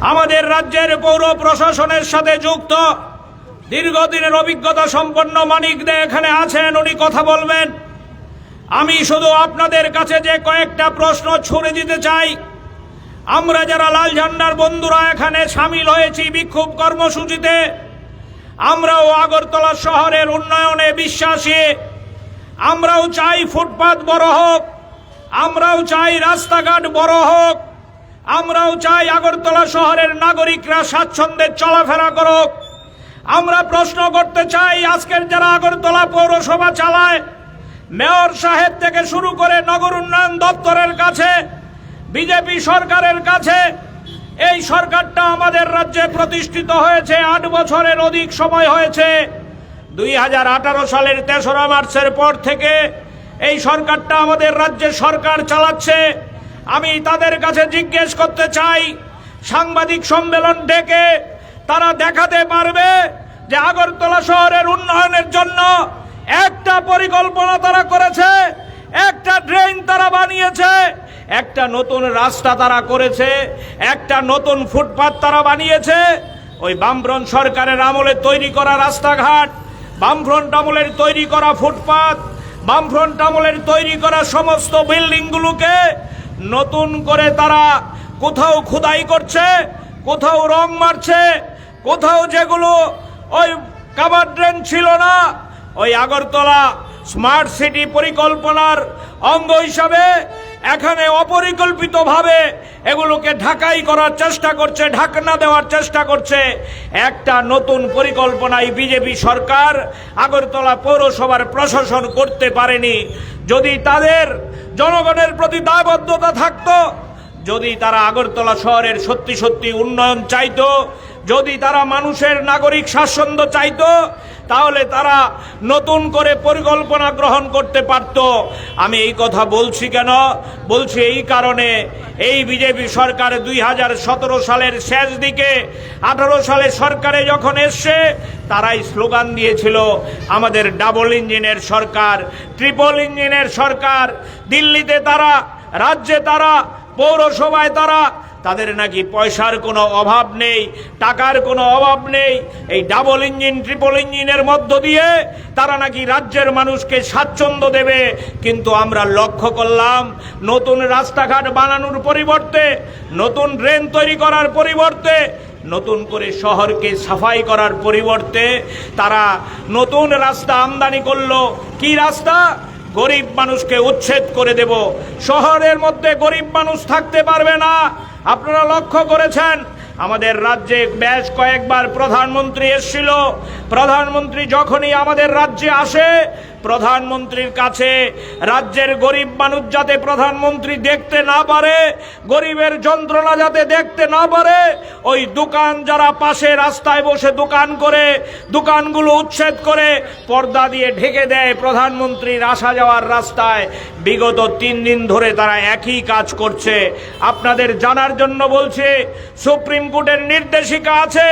আমাদের রাজ্যের পৌর প্রশাসনের সাথে যুক্ত। দীর্ঘদিনের অভিজ্ঞতা সম্পন্ন মানিক দে এখানে আছেন, উনি কথা বলবেন। আমি শুধু আপনাদের কাছে যে কয়েকটা প্রশ্ন ছুড়ে দিতে চাই। আমরা যারা লাল ঝান্ডার বন্ধুরা এখানে সামিল হয়েছি বিক্ষোভ কর্মসূচিতে, আমরাও আগরতলা শহরের উন্নয়নে বিশ্বাসী। আমরাও চাই ফুটপাত বড় হোক, আমরাও চাই রাস্তাঘাট বড় হোক। আমরাও চাই আগরতলা শহরের নাগরিকরা স্বাচ্ছন্দ্যে চলাফেরা করুক। আমরা প্রশ্ন করতে চাই, আজকের যারা আগরতলা পৌরসভা চালায়, মেয়র সাহেব থেকে শুরু করে নগর উন্নয়ন দপ্তরের কাছে, বিজেপি সরকারের কাছে, এই সরকারটা আমাদের রাজ্যে প্রতিষ্ঠিত হয়েছে, আট বছরের অধিক সময় হয়েছে। দুই হাজার আঠারো সালের তেসরা মার্চের পর থেকে এই সরকারটা আমাদের রাজ্যের সরকার চালাচ্ছে। আমি তাদের কাছে জিজ্ঞেস করতে চাই, সাংবাদিক সম্মেলন ডেকে তারা দেখাতে পারবে যে আগরতলা শহরের উন্নয়নের জন্য একটা পরিকল্পনা তারা করেছে, একটা ড্রেন তারা বানিয়েছে, একটা নতুন রাস্তা তারা করেছে, একটা নতুন ফুটপাত তারা বানিয়েছে। ওই বামফ্রন্ট সরকারের আমলে তৈরি করা রাস্তাঘাট, বামফ্রন্ট আমলের তৈরি করা ফুটপাত, বামফ্রন্ট আমলের তৈরি করা সমস্ত বিল্ডিংগুলোকে নতুন করে তারা কোথাও খোদাই করছে, কোথাও রং মারছে, কোথাও যেগুলো ওই কাবার ড্রেন ছিল না, ওই আগরতলা স্মার্ট সিটি পরিকল্পনার অঙ্গ হিসাবে এখানে অপরিকল্পিতভাবে এগুলোকে ঢাকাই করার চেষ্টা করছে, ঢাকনা দেওয়ার চেষ্টা করছে। একটা নতুন পরিকল্পনায় বিজেপি সরকার আগরতলা পৌরসভার প্রশাসন করতে পারেনি। যদি তাদের জনগণের প্রতি দায়বদ্ধতা থাকত। যদি তারা আগরতলা শহরের সত্যি সত্যি উন্নয়ন চাইত, যদি তারা মানুষের নাগরিক স্বাচ্ছন্দ্য চাইতো তাহলে তারা নতুন করে পরিকল্পনা গ্রহণ করতে পারত। আমি এই কথা বলছি কেন? বলছি এই কারণে এই বিজেপি সরকার দুই হাজার সতেরো সালের শেষ দিকে, আঠারো সালে সরকারে যখন এসছে, তারাই স্লোগান দিয়েছিল, আমাদের ডাবল ইঞ্জিনের সরকার, ট্রিপল ইঞ্জিনের সরকার। দিল্লিতে তারা, রাজ্যে তারা, পৌরসভায় তারা তাদের নাকি পয়সার কোনো অভাব নেই, টাকার কোনো অভাব নেই। এই ডাবল ইঞ্জিন, ট্রিপল ইঞ্জিনের মধ্য দিয়ে তারা নাকি রাজ্যের মানুষকে স্বাচ্ছন্দ্য দেবে। কিন্তু আমরা লক্ষ্য করলাম, নতুন রাস্তাঘাট বানানোর পরিবর্তে, নতুন ড্রেন তৈরি করার পরিবর্তে, নতুন করে শহরকে সাফাই করার পরিবর্তে তারা নতুন রাস্তা আমদানি করল। কি রাস্তা? গরিব মানুষকে উচ্ছেদ করে দেব। শহরের মধ্যে গরিব মানুষ থাকতে পারবে না। আপনারা লক্ষ্য করেছেন আমাদের রাজ্যে বেশ কয়েকবার প্রধানমন্ত্রী এসেছিল। প্রধানমন্ত্রী যখনই আমাদের রাজ্যে আসে প্রধানমন্ত্রীর কাছে, রাজ্যের গরিব মানুষ যাতে প্রধানমন্ত্রী দেখতে না পারে, গরিবের যন্ত্রণা যাতে দেখতে না পারে, ওই দোকান যারা পাশে রাস্তায় বসে দোকান করে, দোকানগুলো উচ্ছেদ করে, পর্দা দিয়ে ঢেকে দেয় প্রধানমন্ত্রীর আসা যাওয়ার রাস্তায়। বিগত তিন দিন ধরে তারা একই কাজ করছে। আপনাদের জানার জন্য বলছে, সুপ্রিম কোর্টের নির্দেশিকা আছে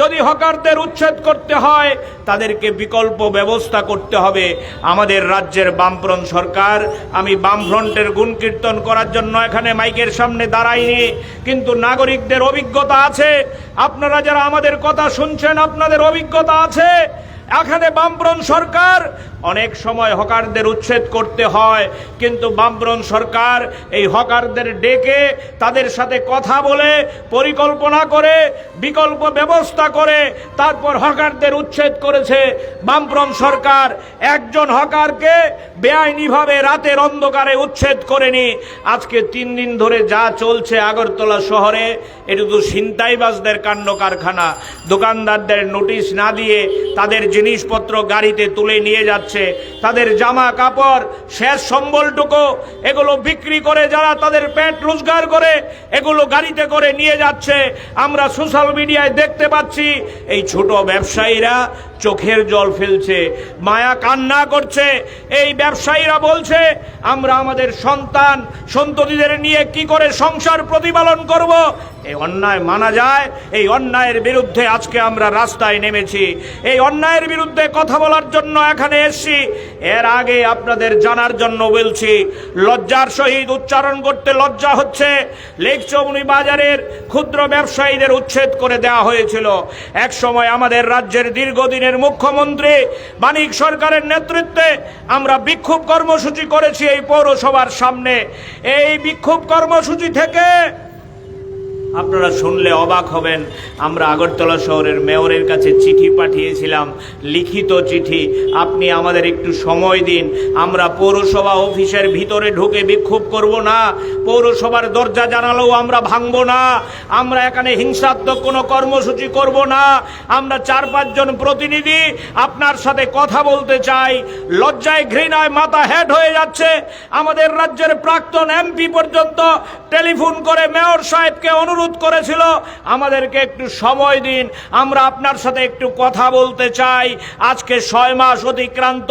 যদি হকারদের উচ্ছেদ করতে হয়, তাদেরকে বিকল্প ব্যবস্থা করতে হবে। আমাদের রাজ্যের বামফ্রন্ট সরকার, আমি বামফ্রন্টের গুণকীর্তন করার জন্য এখানে মাইকের সামনে দাঁড়াইনি, কিন্তু নাগরিকদের অভিজ্ঞতা আছে। আপনারা যারা আমাদের কথা শুনছেন, আপনাদের অভিজ্ঞতা আছে। এখানে বামফ্রন্ট সরকার, অনেক সময় হকারদের উচ্ছেদ করতে হয়, কিন্তু বামফ্রন্ট সরকার এই হকারদের ডেকে তাদের সাথে কথা বলে, পরিকল্পনা করে, বিকল্প ব্যবস্থা করে, তারপর হকারদের উচ্ছেদ করেছে বামফ্রন্ট সরকার। একজন হকারকে বেআইনিভাবে রাতের অন্ধকারে উচ্ছেদ করেনি। আজকে তিন দিন ধরে যা চলছে আগরতলা শহরে, এটা তো ছিনতাইবাজদের কাণ্ড কারখানা। দোকানদারদের নোটিশ না দিয়ে তাদের জিনিসপত্র গাড়িতে তুলে নিয়ে যাচ্ছে। তাদের জামা কাপড়, শেষ সম্বলটুকু, এগুলো বিক্রি করে যারা তাদের পেট রোজগার করে, এগুলো গাড়িতে করে নিয়ে যাচ্ছে। আমরা সোশ্যাল মিডিয়ায় দেখতে পাচ্ছি, এই ছোট ব্যবসায়ীরা চোখের জল ফেলছে, মায়া কান্না করছে। এই ব্যবসায়ীরা বলছে, আমরা আমাদের সন্তান সন্ততিদের নিয়ে কি করে সংসার প্রতিপালন করব? এই অন্যায় মানা যায়, এই অন্যায়ের বিরুদ্ধে আজকে আমরা রাস্তায় নেমেছি। এই অন্যায়ের গরিবের বিরুদ্ধে কথা বলার জন্য এখানে এসছি। এর আগে আপনাদের জানার জন্য বলছি, লজ্জার সহিত উচ্চারণ করতে লজ্জা হচ্ছে। লেকচমনি বাজারের ক্ষুদ্র ব্যবসায়ীদের উচ্ছেদ করে দেওয়া হয়েছিল। এক সময় আমাদের রাজ্যের দীর্ঘদিনের মুখ্যমন্ত্রী মানিক সরকারের নেতৃত্বে আমরা বিক্ষোভ কর্মসূচি করেছি এই পৌরসভার সামনে। এই বিক্ষোভ কর্মসূচি থেকে আপনারা শুনলে অবাক হবেন। আমরা আগরতলা শহরের মেয়রের কাছে চিঠি পাঠিয়েছিলাম। লিখিত চিঠি। আপনি আমাদের একটু সময় দিন। আমরা পৌরসভা অফিসের ভিতরে ঢুকে বিক্ষোভ করব না। পৌরসভার দরজা জানালেও আমরা ভাঙবো না। আমরা এখানে হিংসাত্মক কোনো কর্মসূচি করব না। আমরা চার পাঁচজন প্রতিনিধি আপনার সাথে কথা বলতে চাই। লজ্জায় ঘৃণায় মাথা হেড হয়ে যাচ্ছে। আমাদের রাজ্যের প্রাক্তন এমপি পর্যন্ত টেলিফোন করে মেয়র সাহেবকে অনুরোধ করেছিল, আমাদেরকে একটু সময় দিন, আমরা আপনার সাথে একটু কথা বলতে চাই। আজকে ছয় মাস অতিক্রান্ত,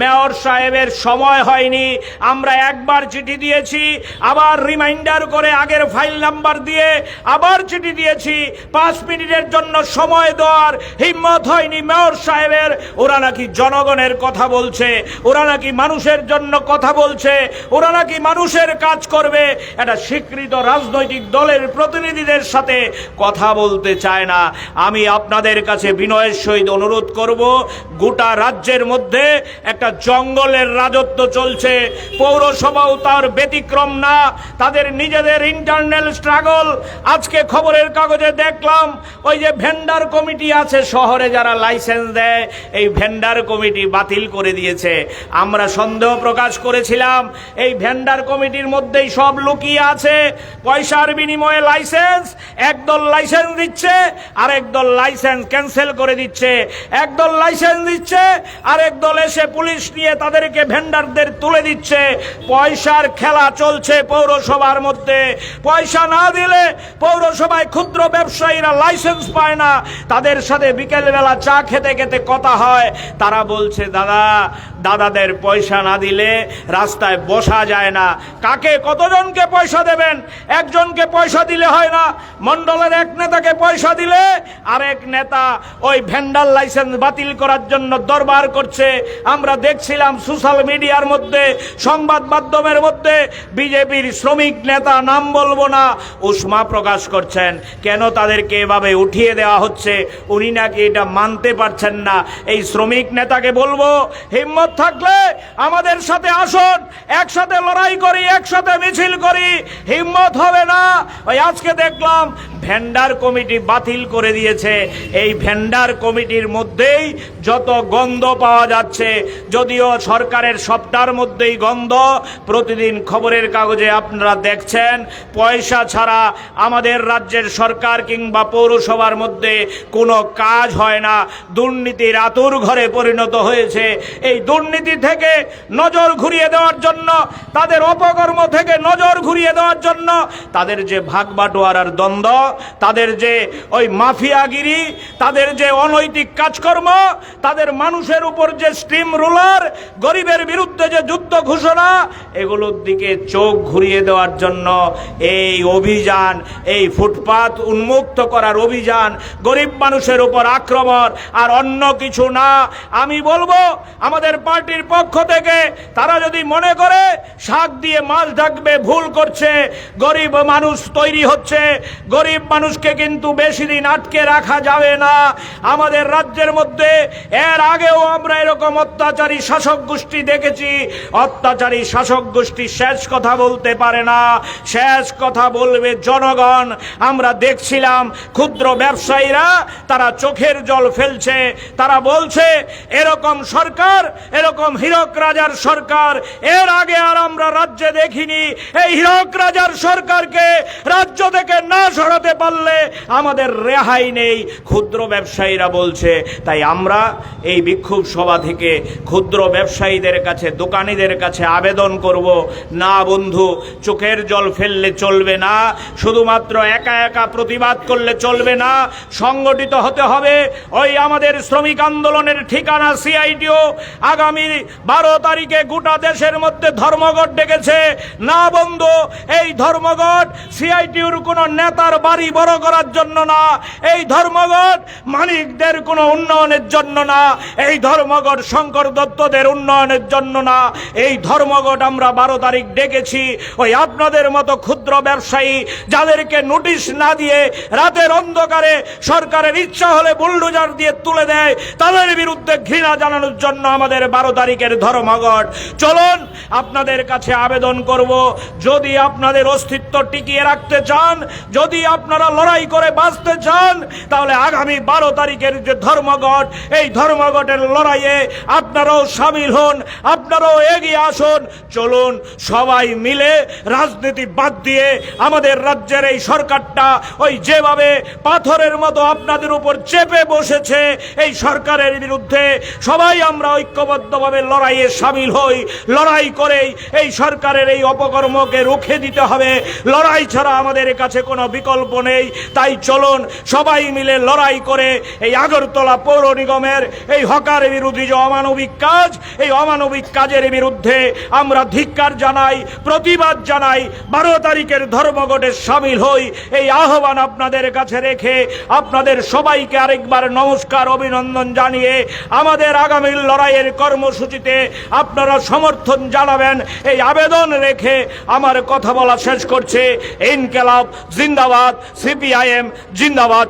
মেয়র সাহেবের সময় হয়নি, আমরা একবার চিঠি দিয়েছি, আবার রিমাইন্ডার করে আগের ফাইল নাম্বার দিয়ে আবার চিঠি দিয়েছি। পাঁচ মিনিটের জন্য সময় দেওয়ার হিম্মত হয়নি মেয়র সাহেবের। ওরা নাকি জনগণের কথা বলছে, ওরা নাকি মানুষের জন্য কথা বলছে, ওরা নাকি মানুষের কাজ করবে। একটা স্বীকৃত রাজনৈতিক দলের প্রতিনিধিদের সাথে কথা বলতে চায় না। আমি আপনাদের কাছে বিনয়ের সহিত অনুরোধ করব, গোটা রাজ্যের মধ্যে একটা জঙ্গলের রাজত্ব চলছে। পৌরসভাও তার ব্যতিক্রম না, তাদের নিজেদের ইন্টারনাল স্ট্রাগল আজকে খবরের কাগজে দেখলাম, ওই যে ভেন্ডার কমিটি আছে শহরে যারা লাইসেন্স দেয়, এই ভেন্ডার কমিটি বাতিল করে দিয়েছে। আমরা সন্দেহ প্রকাশ করেছিলাম, এই ভেন্ডার কমিটির মধ্যেই সব লুকিয়ে আছে। পয়সার বিনিময়ে লাইসেন্স একদল লাইসেন্স দিচ্ছে আর একদল লাইসেন্স ক্যান্সেল করে দিচ্ছে। একদল লাইসেন্স দিচ্ছে আর একদল এসে পুলিশ নিয়ে তাদেরকে ভেন্ডারদের তুলে দিচ্ছে। পয়সার খেলা চলছে পৌরসভার মধ্যে। পয়সা না দিলে পৌরসভায় ক্ষুদ্র ব্যবসায়ীরা লাইসেন্স পায় না। তাদের সাথে বিকেলবেলা চা খেতে খেতে কথা হয়। তারা বলছে, দাদা, দাদাদের পয়সা না দিলে রাস্তায় বসা যায় না। কাকে কতজনকে পয়সা দেবেন? একজনকে পয়সা দিলে হয় না। মন্ডলের এক নেতাকে পয়সা দিলে আরেক নেতা ওই ভেন্ডার লাইসেন্স বাতিল করার জন্য দরবার করছে। আমরা দেখছিলাম সোশ্যাল মিডিয়ার মধ্যে, সংবাদ মাধ্যমের মধ্যে বিজেপির শ্রমিক নেতা নাম বলব না, উষ্মা প্রকাশ করছেন। কেন তাদেরকে এভাবে উঠিয়ে দেওয়া হচ্ছে? উনি নাকি এটা মানতে পারছেন না। এই শ্রমিক নেতাকে বলব, হিম্মত থাকলে আমাদের সাথে আসুন, একসাথে লড়াই করি, একসাথে মিছিল করি। হিম্মত হবে না। ওই আজকে দেখলাম ভেন্ডার কমিটি বাতিল করে দিয়েছে। এই ভেন্ডার কমিটির মধ্যেই যত গন্ধ পাওয়া যাচ্ছে, যদিও সরকারের সবটার মধ্যেই গন্ধ, প্রতিদিন খবরের কাগজে আপনারা দেখছেন, পয়সা ছাড়া আমাদের রাজ্যের সরকার কিংবা পৌরসভার মধ্যে কোনো কাজ হয় না। দুর্নীতির আতুর ঘরে পরিণত হয়েছে। এই দুর্নীতি থেকে নজর ঘুরিয়ে দেওয়ার জন্য, তাদের অপকর্ম থেকে নজর ঘুরিয়ে দেওয়ার জন্য, তাদের যে ভাগ বাটোয়ারার দ্বন্দ্ব, তাদের যে ওই মাফিয়াগিরি, তাদের যে অনৈতিক কাজকর্ম, তাদের মানুষের উপর যে স্টিম রুলার গরিবের বিরুদ্ধে যে যুদ্ধ ঘোষণা, এগুলোর দিকে চোখ ঘুরিয়ে দেওয়ার জন্য এই অভিযান, এই ফুটপাত উন্মুক্ত করার অভিযান, গরিব মানুষের উপর আক্রমণ আর অন্য কিছু না। আমি বলব, আমাদের পার্টির পক্ষ থেকে তারা যদি মনে করে, শাক দিয়ে মাছ ঢাকবে, ভুল করছে, গরিব মানুষ তৈরি হচ্ছে গরিব মানুষকে কিন্তু বেশি দিন আটকে রাখা যাবে না। আমাদের রাজ্যের মধ্যে, এর আগেও আমরা এরকম অত্যাচারী শাসক গোষ্ঠী দেখেছি। অত্যাচারী শাসক গোষ্ঠী শেষ কথা বলতে পারে না। শেষ কথা বলবে জনগণ। আমরা দেখছিলাম ক্ষুদ্র ব্যবসায়ীরা, তারা চোখের জল ফেলছে। তারা বলছে, এরকম সরকার, এরকম হীরক রাজার সরকার, এর আগে আর আমরা রাজ্যে দেখিনি। এই হীরক রাজার সরকারকে রাজ্য থেকে না সরাতে পারলে আমাদের রেহাই নেই। ক্ষুদ্র ব্যবসায়ীরা বলছে, তাই আমরা এই বিক্ষোভ সভা থেকে ক্ষুদ্র ব্যবসায়ীদের কাছে, দোকানিদের কাছে আবেদন করব। না বন্ধু, চোখের জল ফেললে চলবে না, শুধুমাত্র একা একা প্রতিবাদ করলে চলবে না, সংগঠিত হতে হবে। ওই আমাদের শ্রমিক আন্দোলনের ঠিকানা সিআইটিও আগামী বারো তারিখে গোটা দেশের মধ্যে ধর্মঘট ডেকেছে। না বন্ধু, এই ধর্মঘট সিআইটিউর কোনো নেতার বাড়ি বড় করার জন্য না। এই ধর্মঘট মানিকদের কোনো উন্নয়নের জন্য না। এই ধর্মঘট শঙ্কর দত্তদের উন্নয়নের জন্য না। এই ধর্মঘট আমরা বারো তারিখ ডেকেছি। ওই আপনাদের মতো ক্ষুদ্র ব্যবসায়ী যাদেরকে নোটিশ না দিয়ে রাতের অন্ধকারে সরকারের ইচ্ছা হলে বুলডোজার দিয়ে তুলে দেয়, তাদের বিরুদ্ধে ঘৃণা জানানোর জন্য আমাদের বারো তারিখের ধর্মঘট। চলুন, আপনাদের কাছে আবেদন করব। যদি আপনাদের অস্তিত্ব টিকিয়ে রাখতে চান, যদি আপনারা লড়াই করে বাঁচতে চান, তাহলে আগামী বারো তারিখের যে ধর্মঘট, এই ধর্মঘটের লড়াইয়ে আপনারাও সামিল হন আপনারাও এগিয়ে আসুন, চলুন সবাই মিলে রাজনীতি বাদ দিয়ে আমাদের রাজ্যের এই সরকারটা ওই যেভাবে পাথরের মতো আপনাদের উপর চেপে বসেছে, এই সরকারের বিরুদ্ধে সবাই আমরা ঐক্যবদ্ধভাবে লড়াইয়ে সামিল হই। লড়াই করেই এই সরকারের এই অপকর্মকে রুখে দিতে হবে। লড়াই ছাড়া আমাদের কাছে কোনো বিকল্প নেই। তাই চলুন সবাই মিলে লড়াই করে এই আগরতলা পৌর নিগমের এই হকার বিরোধী যে অমানবিক কাজ, এই অমানবিক কাজের বিরুদ্ধে আমরা ধিক্কার জানাই, প্রতিবাদ জানাই, বারো তারিখের ধর্মঘটে সামিল হই। এই আহ্বান আপনাদের কাছে রেখে আপনাদের সবাইকে আরেকবার নমস্কার, অভিনন্দন জানিয়ে আমাদের আগামী লড়াইয়ের কর্মসূচিতে আপনারা সমর্থন জানাবেন। এই আবেদন রেখে আমার কথা বলা শেষ করছে। ইনকেলাব, জিন্দাবাদ, সিপিআইএম, জিন্দাবাদ।